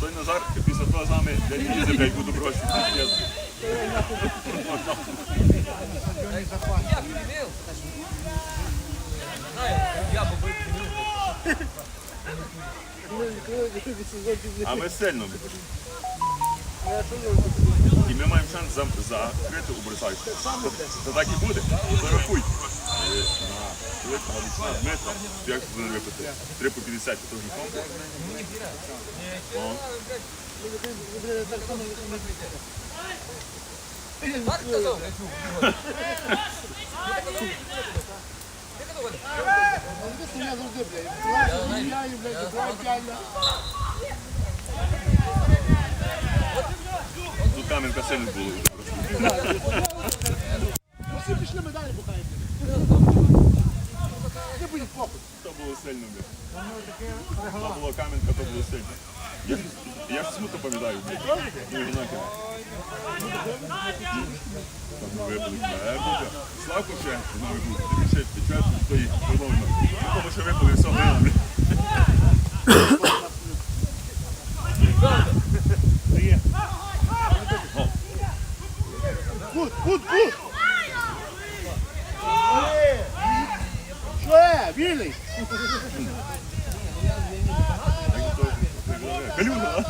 Той Назар після того з нами дядь їздив, блядь, буду гроші. Я- Я привел. Знаю, я бы привел. А ми сильно. будемо. І ми маємо шанс закрити у Борисаві. Це так і буде. Зарахуй. Е, на великого Олександра Дмитра, як випити? 3 по 50 по того О, Марк сказал, хочу. Я завжди, блядь. Я блядь, граю. Тут каменка сильно було. Пішли медалі бухають. Буде похуй. То було сильно, блядь. То було каменка, то було сильно. Я, ж- я ж смутно пам'ятаю, блядь. Ну. Там ми випили твердо. Славко ще з нами був. Ще печать стоїть. Продовжно. Тому що випили все грали, блядь. Кут, кут, як Калюга?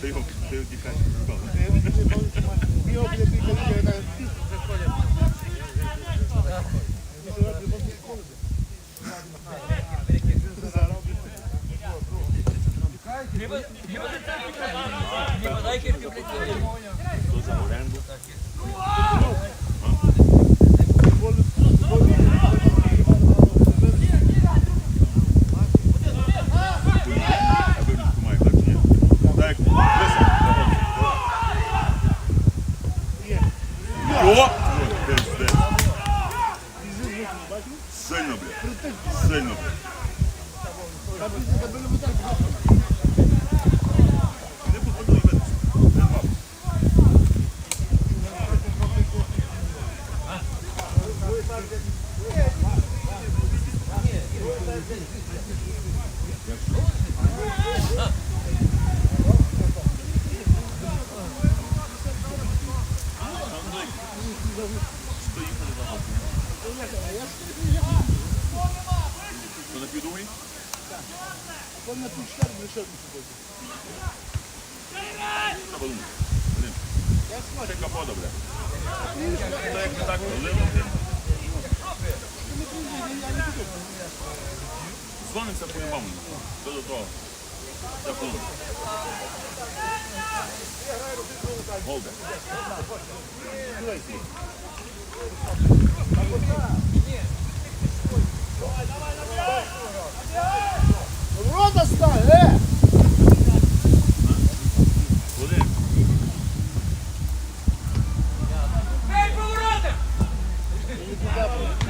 Ти його, тікаєш. Його, блядь, ти коли я Не подай кирки, блядь, Хто за оренду? А shouldn't be.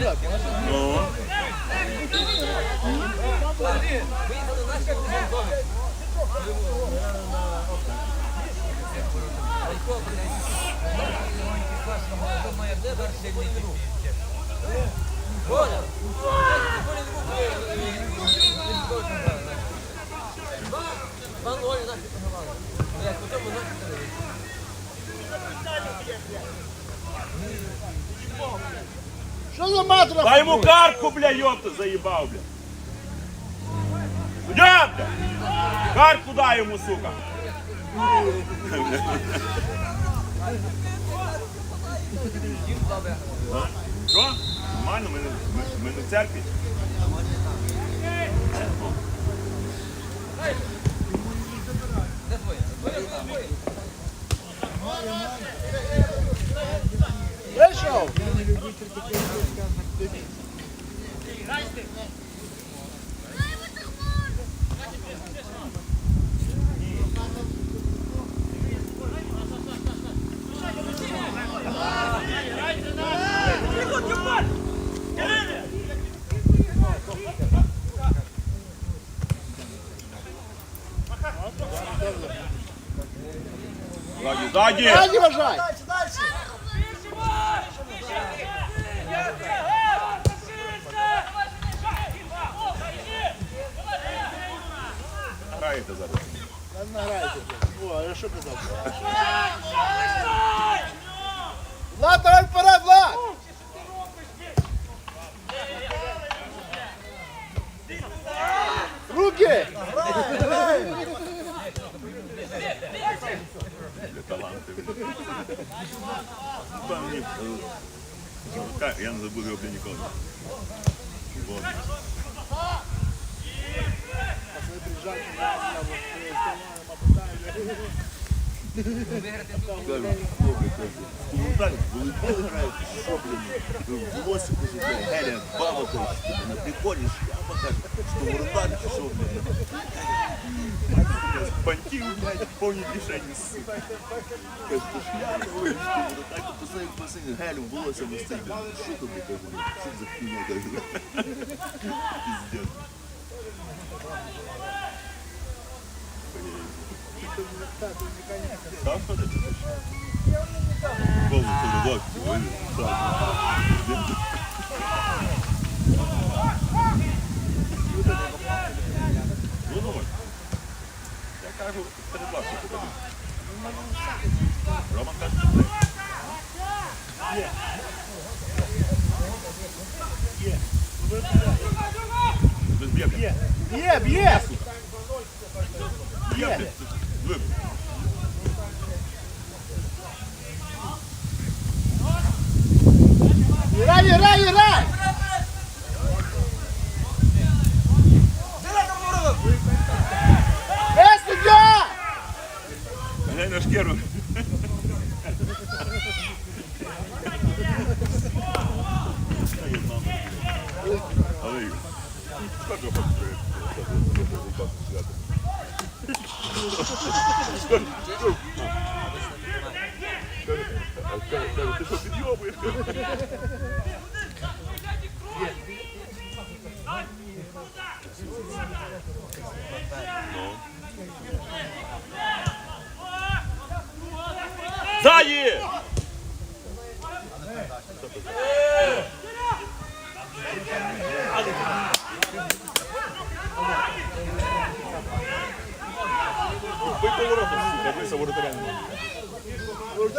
Ну, Выехал, знаешь, Що за матра? дай йому картку, бля, йопта, заїбав, бля. Суддя, бля! Картку дай йому, сука. А? Що? Нормально, ми, не- ми, ми не в церкві. Де. Вийшов! Ззаді, ззаді! Раді вважай! То посадив посадив, гелю, волосся на що тобі, кажу, блін, що за хуйня, кажу. Піздець. Там ходить? Голову передок, Ну, давай. Я кажу, перед вас що тобі. Роман каже, що ти. Без б'єбля. Б'є, б'є, б'є! Б'єбля. Ви- Грай, грай, грай! Е, суддя! Глянь на шкеру. Але сколько хочеш Ти що підйобуєш? Ззаді!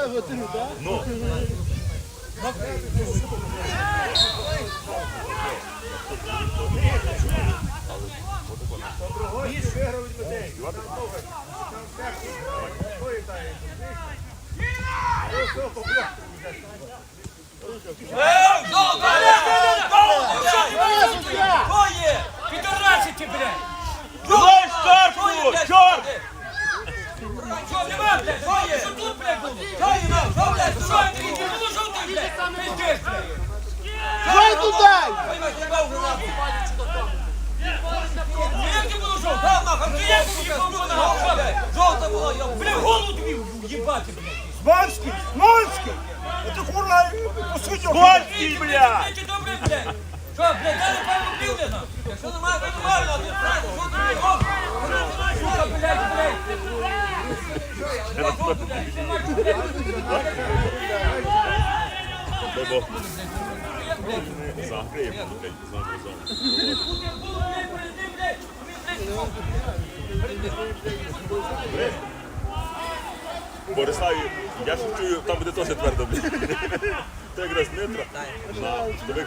Ну. Е, суддя! Двоє! Підорасики, блядь! Давай старку! Чорт! Що, нема, блядь? Що є? Що тут, блядь, було? Що є, ну? Що, блядь? Що, ти не було, що ти, блядь? Пиздиш, блядь! Дай туди! Поймай, ти бав вже нахуй. Ну, як було жовто? Да, нахуй, ти як їбав на голову, блядь? Жовта я, блядь, голову тобі в'їбати, блядь. Смольський! Смольський! Це курна посвідчив! Гольський, бля! Ти добре, блядь? Що, блядь, я не певно пів. Якщо немає, то нормально, а тут правильно, що ти не робиш? Сука, блядь, блядь. Що, блядь, ти маєш, блядь, Дай Бог. Бориславі, я ж чую, там буде теж твердо, блядь. Це якраз Дмитро. На, диви,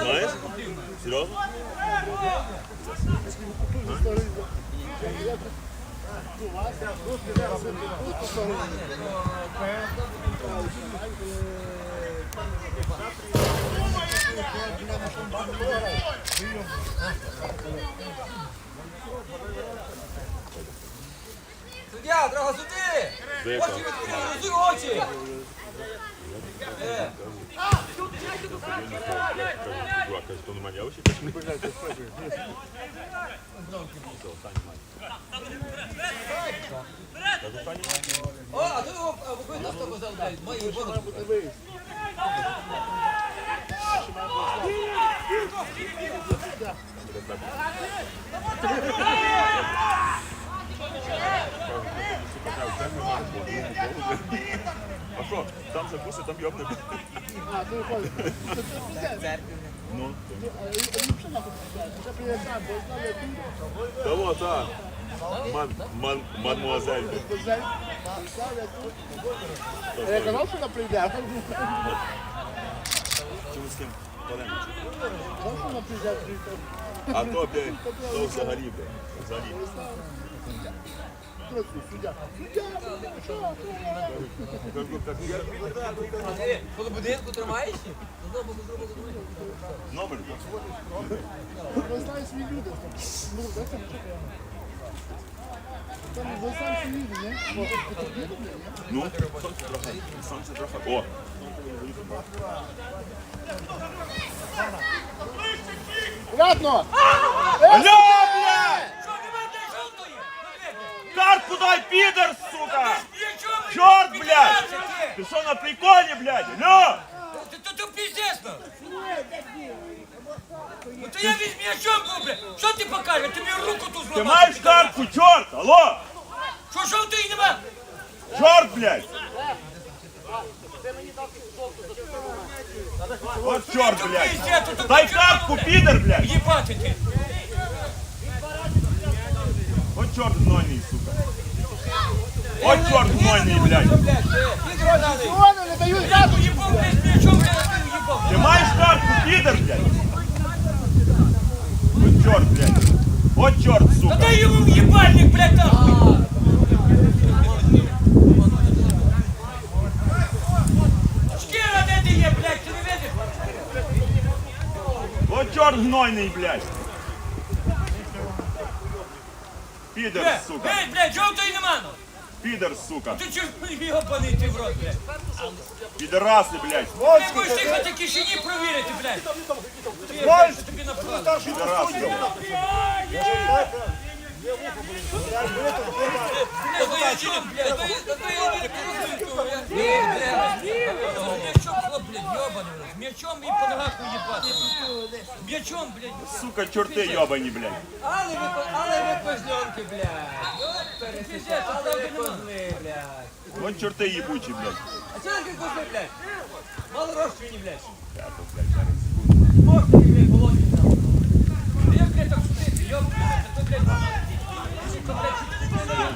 Знаєш? Серйозно? Суддя, трохи суди! Очі відкрили, розуй очі! Е, Дурак, каже, то немає явища, каже, не бажайте О, а ти його а, ви на що казав, блядь? Мої бонуси. А що, там закуси, там йобне. А, ти виходиш. Ну. А він взагалі нахуй пускає. Ще приїжджаємо, бо знав, як він. Та вот, а. Ман, ман, мадмуазель. Козель. Пускав, як він. Я казав, що вона прийде. Чому з ким? Палем. Казав, що вона прийде. прийде. А то, блядь, то взагалі, блядь. Взагалі. Ти коло будинку додому. Номер. Ви знаєте свої люди. Ну, де там? Ви знаєте свої люди, ні? Ну, сонце трохи. Сонце трохи. О, Ладно! Алло, блядь! Що, нема де жовтої? Ну, Картку дай, підер, сука! Нічого, Чорт, ти блядь! ти. Ти що на приколі, блядь? Алло! Ти то то піздець, ну. Ну то я візьму м'ячом, був, блядь. Що ти покажеш? Ти мені руку тут Ти зламав. маєш картку, чорт! Алло! Що жовтої нема? Чорт, блядь! От чорт, То блядь! піздець, то то Дай чорт, картку, блядь. підер, блядь! Їбати ти. От чорт гнойний, сука! От чорт гнойний, блядь! Блядь, ти, ти грананий. Вони не дають Я тут їбав, блядь, м'ячом, блядь, ти їбав. Ти маєш картку, підер, блядь! От чорт, блядь! От чорт, Та сука! дай йому в їбальник, блядь, там. Шкіра де ти є, блядь, ти не видиш? От чорт гнойний, блядь! Підер, Блядь, сука! блядь, блядь, жовтої нема, ну. Підер, сука! Ти чого ж його палити в рот, блядь? Підераси, блядь! Ти будеш тихо кишені провірити, блядь. Ти, блядь, що тобі. Підераси! Блядь, ну я чи блядь, ну я- ну я не розумію, я- Ні, блядь. З м'ячом, хлоп, блядь, йобаний. З м'ячом і по ногах уїбати. М'ячом, блядь. Сука, чорти йобані, блядь! Але ви, але ви козльонки, блядь. Пиздець, а там нема. Козли, блядь. Вон чорти їбучі, блядь! А чого такі козли, блядь? Мало розчині, блядь. Я то, блядь, зараз секунду. Можна, блядь, волосся там. Я, блядь, так шутити, йоб, блядь, то, блядь, сука, блядь, чуть не.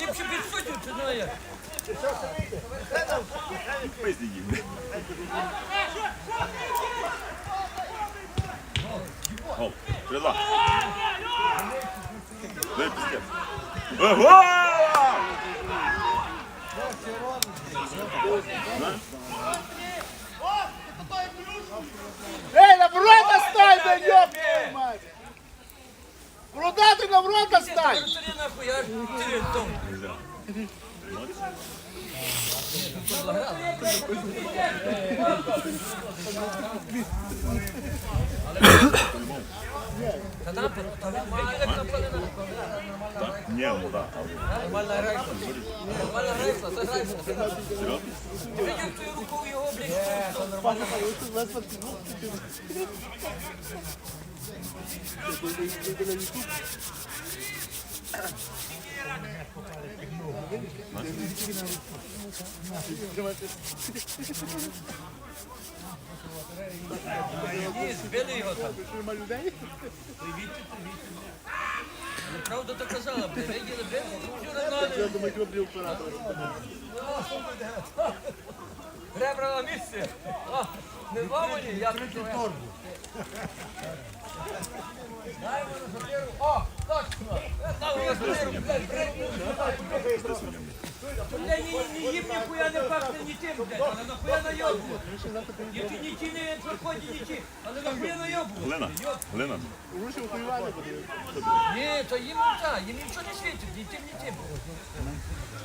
Ліпше підсудню, чи знаю як. Пизді їм, блядь! Гол! Три-два! Дай пиздец! Ого! Ей, на ворота стань, да ёб твою мать! Бродатый на ворота стань! Вратарі нахуй, я ти том. Нельзя. Та там, там нормально, як напали на Так? Ні, ну да. Нормальна грайка. Нормальна грайка, це грайка. Серйозно? Видів твою руку його, блядь. Ні, збили його там. Правда то казала, виділи. Я думаю, роблю оператора. Ребра на місці. Не зламані, я тут торбу. Дай сапіру. О, точно. Дай сапіру, блядь, Бля, ні, ні, їм ніхуя не пахне ні тим, блядь, але нахуя найобу. Ні ті, ні ті не проходять, ні ті, але нахуя найобу. Глина, глина. Лучше буде. Ні, то їм та, їм нічого не світить, ні тим, ні тим.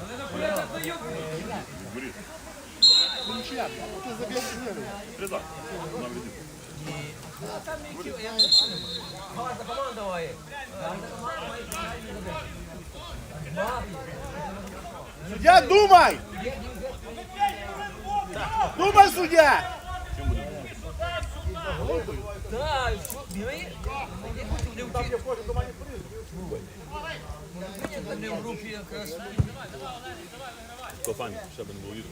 Але нахуя так найобу. Борис, Нічия. Ти заб'єш зміни. три-два. На вийди. Там які, я не знаю. Гарна команда має. Гарна команда має. Суддя, думай! Думай, суддя! Чим буде? Так, що, диви, не вчить. Може, не в групі якраз. То файно, ще б не було відео.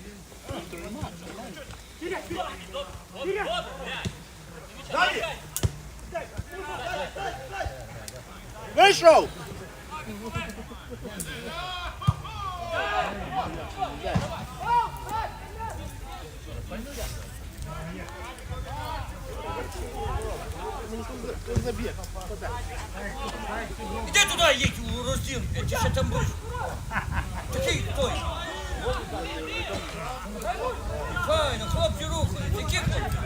Вийшов! Іди туди, їдь у розділ, ти ще там будеш. Такий той. Файно, хлопці рухають, які хлопці?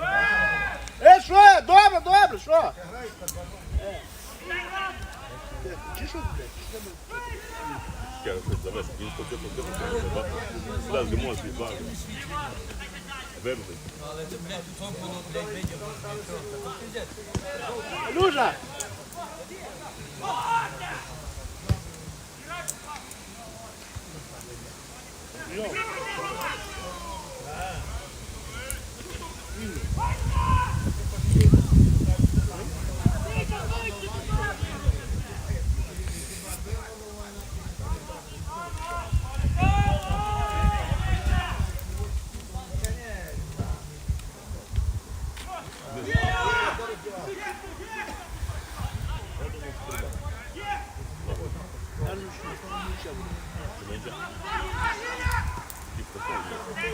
Е, що? Добре, добре, що? Чи що, блядь? Завез, він потім потім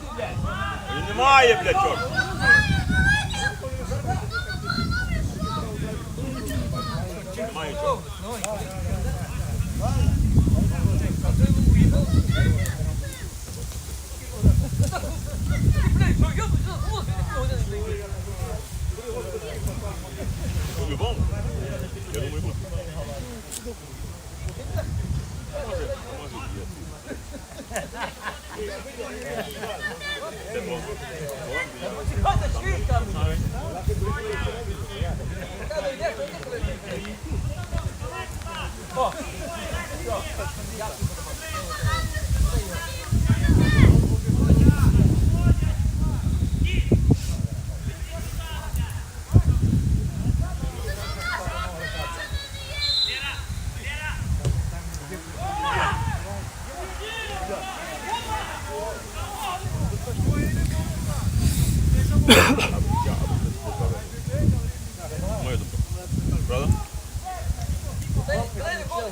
Сюди з немає, блядь, чорт. Немає що, йоп, що, о, такого не знаю. По-любому. Я думаю, буде. Хата свідка, блядь. Та ну йде, що ти, блядь? О, Моя думка. Правда? дай, дай не коло.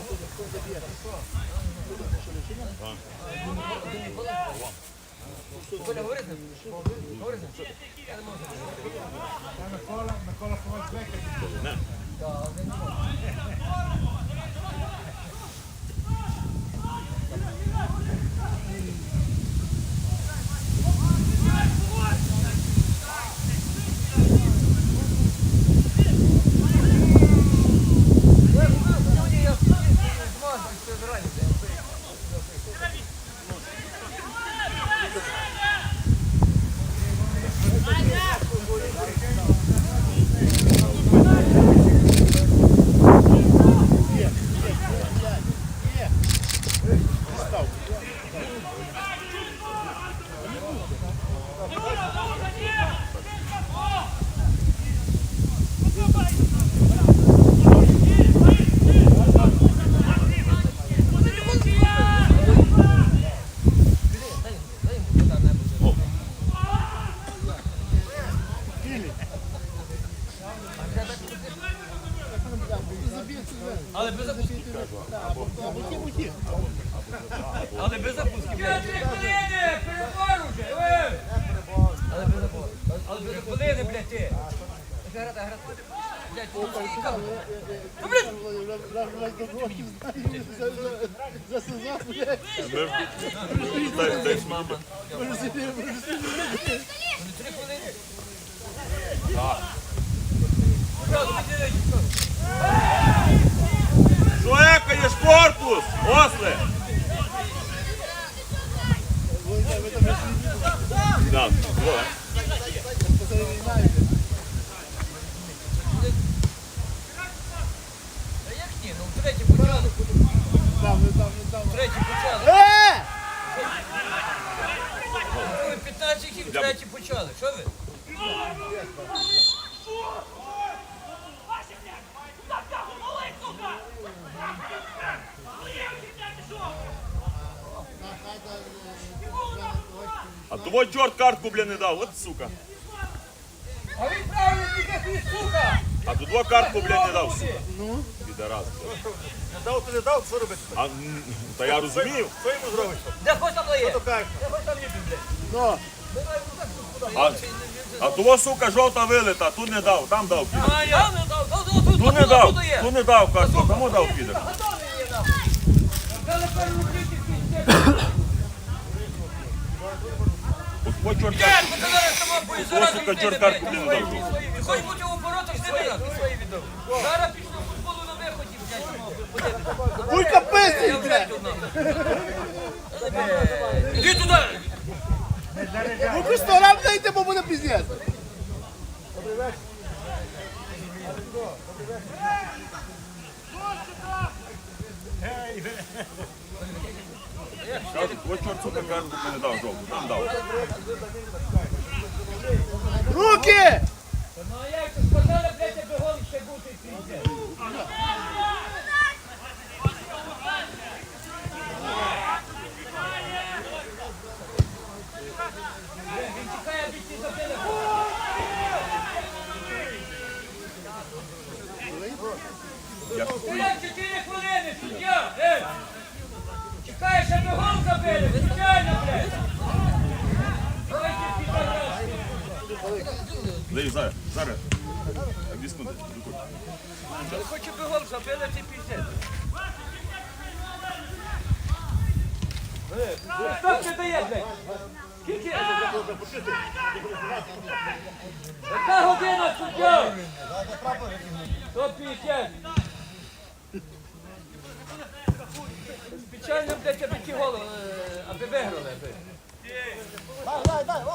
Коля, говори з ним. Говори з ним. Микола, Микола не можу. Не. Сьогодні я зможу, що зрані, блядь. Але без запуски. Але без запуски. П'ятри хвилини, перебор уже. е! Але без запуски. Але без хвилини, блядь, ти. Грати, грати. Блядь, ну скільки там? Ну, блядь, За сезон, блядь. Дай, дай, мама. не Зразу підійдіть. Шуекаєш корпус! Осле! Да, як ні? Ну втретє почали. Там, не там, не там. Втретє почали. Ви 15 і втретє почали. Що ви? Того чорт картку, бля, не дав, от сука. А він правильно тільки сука! А тут два картку, бля, не дав, сука. Ну? Підарас. Не дав, то не дав, що робити? А, м, та я розумію. Що йому зробиш? Де хоч там дає? То кажеш. Де хоч там їде, блядь? Ну, А, а того, сука, жовта вилита, тут не дав, там дав підер. А я не дав, дав, дав, тут, Тут не тут, дав, тут не дав картку, кому дав чорт Ні, картку. ти сама будеш зараз сука, йти, картку не дав. Хоч бути у воротах, з свої віддав. Зараз пішло футболу на виході, блядь, ну, подивись. Кулька пиздить, блядь. нахуй. Іди туди! Ну, ти сто рам дайте, бо буде піздець. Руки! Ну а як сказали, блядь, бігом ще бути піздець. Він тікає більше за телефон. Я Як 4 хвилини, суддя! Ей! Чекаєш, аби гол забили, звичайно, блядь! Давайте підарас. Дай, зараз, зараз. Обіснути. Я хочу би гол забили, ти піздець. Хто це дає, блядь? Скільки? Яка година, суддя? 150. Спеціально, блядь, аби ті голи, е, аби виграли. аби.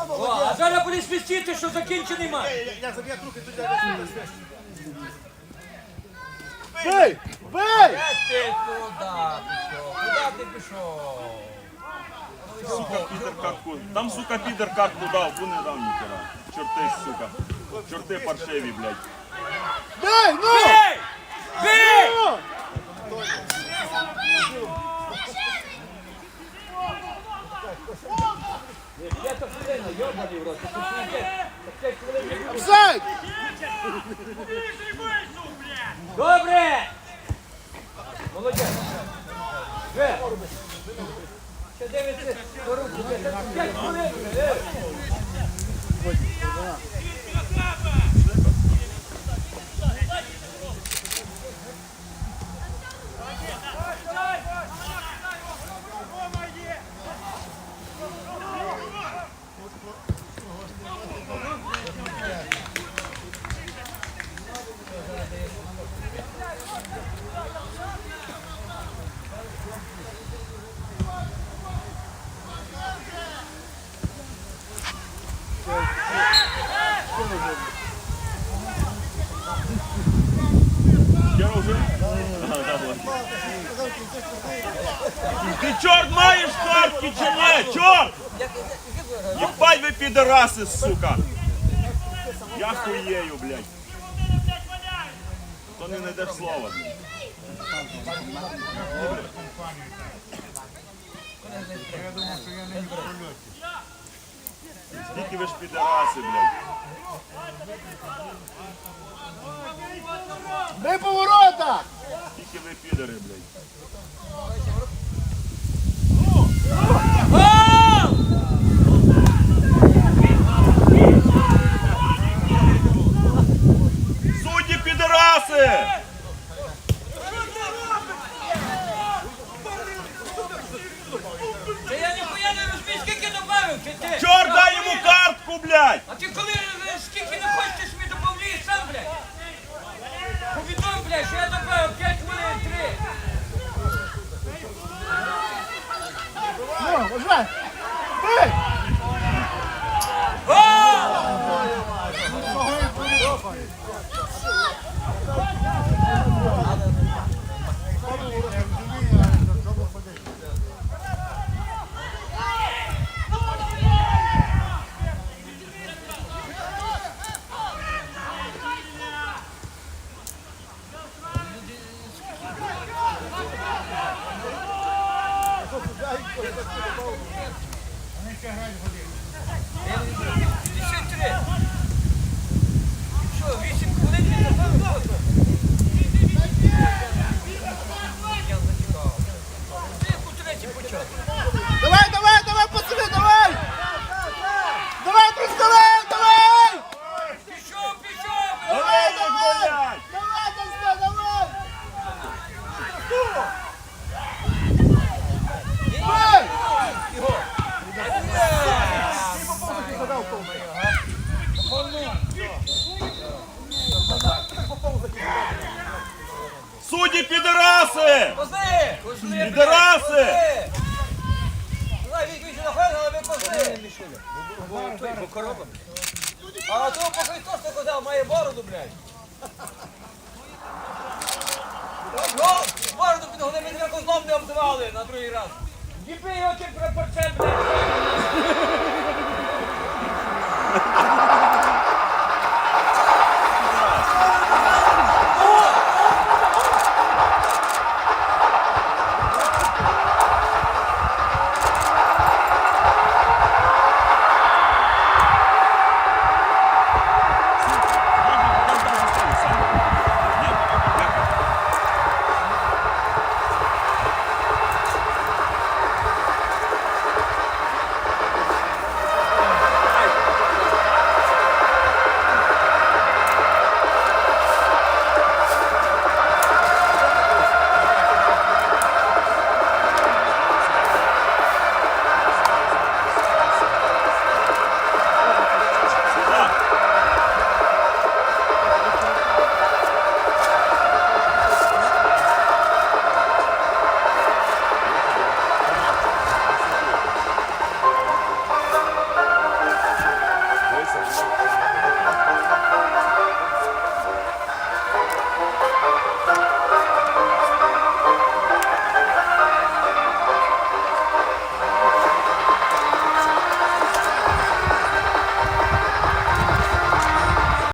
О, а зараз буде свистіти, що закінчений матч. Як заб'є руки, я! Бий! Де ти куди пішов? Куди ти пішов? Сука, підер картку. Там, сука, підер картку дав, бо не дав ніхера. Чорти, сука. Чорти паршиві, блядь. Бий! Ну! Бей! Бей! Ну! П'ята хвилина, йобаний в рот. Ти Офсайд! Добре! Молодець. Ще дивиться на руку. Хвилин. вже, е. Я вже. Ти чорт маєш картки чи ні? Чорт! Єбать ви підараси, сука! Я хуєю, блядь. То не знайдеш слова. Скільки ви ж підараси, блядь. Бий по воротах! Скільки ви підари, блядь. Люди, підараси! Підараси! А то поки хто що казав, має бороду, блядь. Ну, бороду підгони, мені як узлом не обзивали на другий раз. Діпи його ти прапорце, блядь.